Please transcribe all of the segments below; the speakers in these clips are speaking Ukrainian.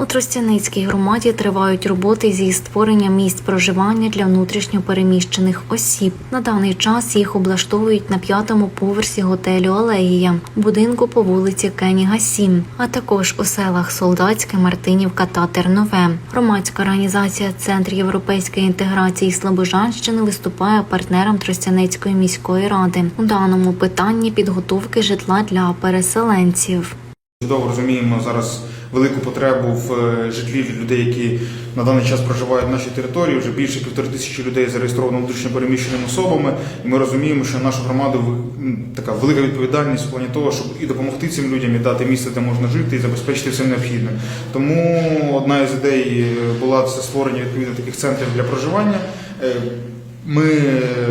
У Тростяницькій громаді тривають роботи зі створення місць проживання для внутрішньопереміщених осіб. На даний час їх облаштовують на п'ятому поверсі готелю Алегія, будинку по вулиці Кеніга 7, а також у селах Солдатське, Мартинівка та Тернове. Громадська організація Центр європейської інтеграції Слобожанщини виступає партнером Тростяницької міської ради у даному питанні підготовки житла для переселенців. Чудово розуміємо зараз велику потребу в е, житлі від людей, які на даний час проживають в нашій території. Вже більше півтори тисячі людей зареєстровано внутрішньо переміщеними особами. І ми розуміємо, що нашу громаду така велика відповідальність в плані того, щоб і допомогти цим людям, і дати місце, де можна жити, і забезпечити все необхідне. Тому одна із ідей е, була це створення відповідно таких центрів для проживання. Ми,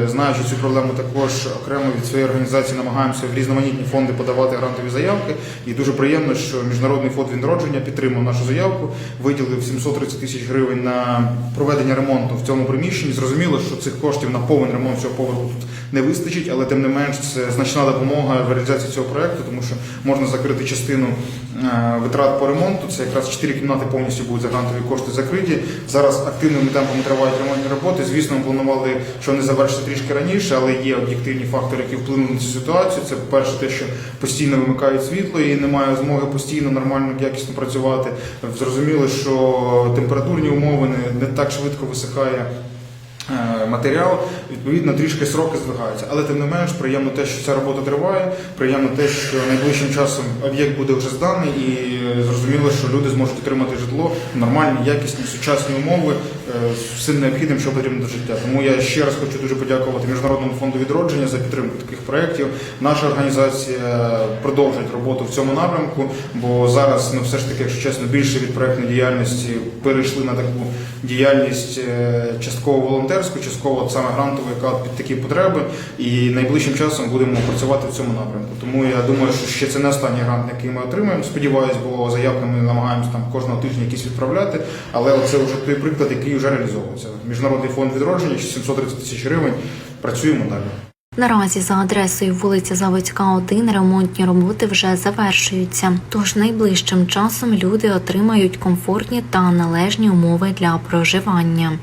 знаючи цю проблему, також окремо від своєї організації намагаємося в різноманітні фонди подавати грантові заявки. І дуже приємно, що Міжнародний фонд відродження підтримав нашу заявку, виділив 730 тисяч гривень на проведення ремонту в цьому приміщенні. Зрозуміло, що цих коштів на повен ремонт цього поверху тут не вистачить, але тим не менш це значна допомога в реалізації цього проекту, тому що можна закрити частину е, витрат по ремонту. Це якраз чотири кімнати повністю будуть за грантові кошти закриті. Зараз активними темпами тривають ремонтні роботи. Звісно, ми планували, що вони завершаться трішки раніше, але є об'єктивні фактори, які вплинули на цю ситуацію. Це перше, те, що постійно вимикають світло і немає змоги постійно нормально якісно працювати. Зрозуміло, що температурні умови не, так швидко висихає. Е, Матеріал відповідно трішки сроки здвигаються, але тим не менш приємно те, що ця робота триває. Приємно те, що найближчим часом об'єкт буде вже зданий, і е, зрозуміло, що люди зможуть отримати житло нормальні, якісні, сучасні умови е, з всім необхідним, що потрібно до життя. Тому я ще раз хочу дуже подякувати Міжнародному фонду відродження за підтримку таких проєктів. Наша організація продовжить роботу в цьому напрямку, бо зараз ну все ж таки, якщо чесно, більше від проєктної діяльності перейшли на таку діяльність частково волонтерську, частково саме грантову, яка під такі потреби. І найближчим часом будемо працювати в цьому напрямку. Тому я думаю, що ще це не останній грант, який ми отримаємо. Сподіваюсь, бо заявки ми намагаємося там кожного тижня якісь відправляти. Але це вже той приклад, який вже реалізовується. Міжнародний фонд відродження 730 тисяч гривень. Працюємо далі. Наразі за адресою вулиця Заводська, 1 ремонтні роботи вже завершуються. Тож найближчим часом люди отримають комфортні та належні умови для проживання.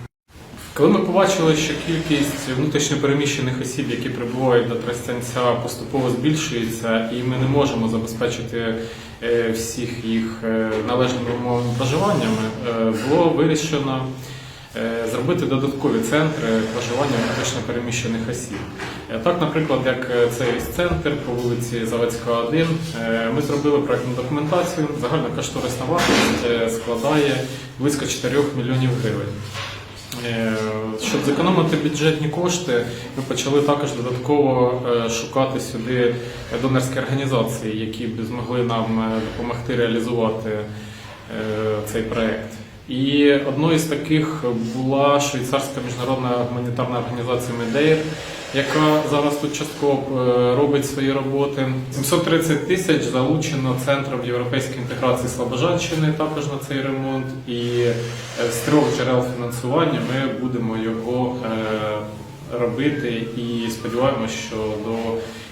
Коли ми побачили, що кількість внутрішньопереміщених осіб, які прибувають до Тростянця, поступово збільшується, і ми не можемо забезпечити е, всіх їх е, належними умовами проживаннями, е, було вирішено зробити додаткові центри проживання внутрішньопереміщених осіб. Так, наприклад, як цей центр по вулиці Заводська 1, е, ми зробили проектну документацію. Загальна кошторисна вартість складає близько 4 мільйонів гривень. Е, Щоб зекономити бюджетні кошти, ми почали також додатково е, шукати сюди донорські організації, які б змогли нам е, допомогти реалізувати цей проект. І одною з таких була швейцарська міжнародна гуманітарна організація Медейр, яка зараз тут частково е, робить свої роботи. 730 тисяч залучено центром європейської інтеграції Слобожанщини також на цей ремонт. І е, з трьох джерел фінансування ми будемо його е, робити і сподіваємося, що до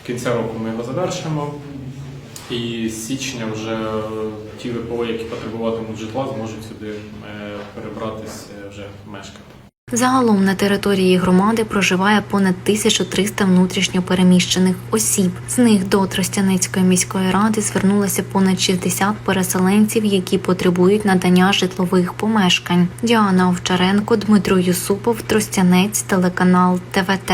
кінця року ми його завершимо. І з січня вже ті ВПО, які потребуватимуть житла, зможуть сюди е, перебратися вже мешкати. Загалом на території громади проживає понад 1300 внутрішньо переміщених осіб. З них до Тростяницької міської ради звернулося понад 60 переселенців, які потребують надання житлових помешкань. Діана Овчаренко, Дмитро Юсупов, Тростянець, телеканал ТВТ.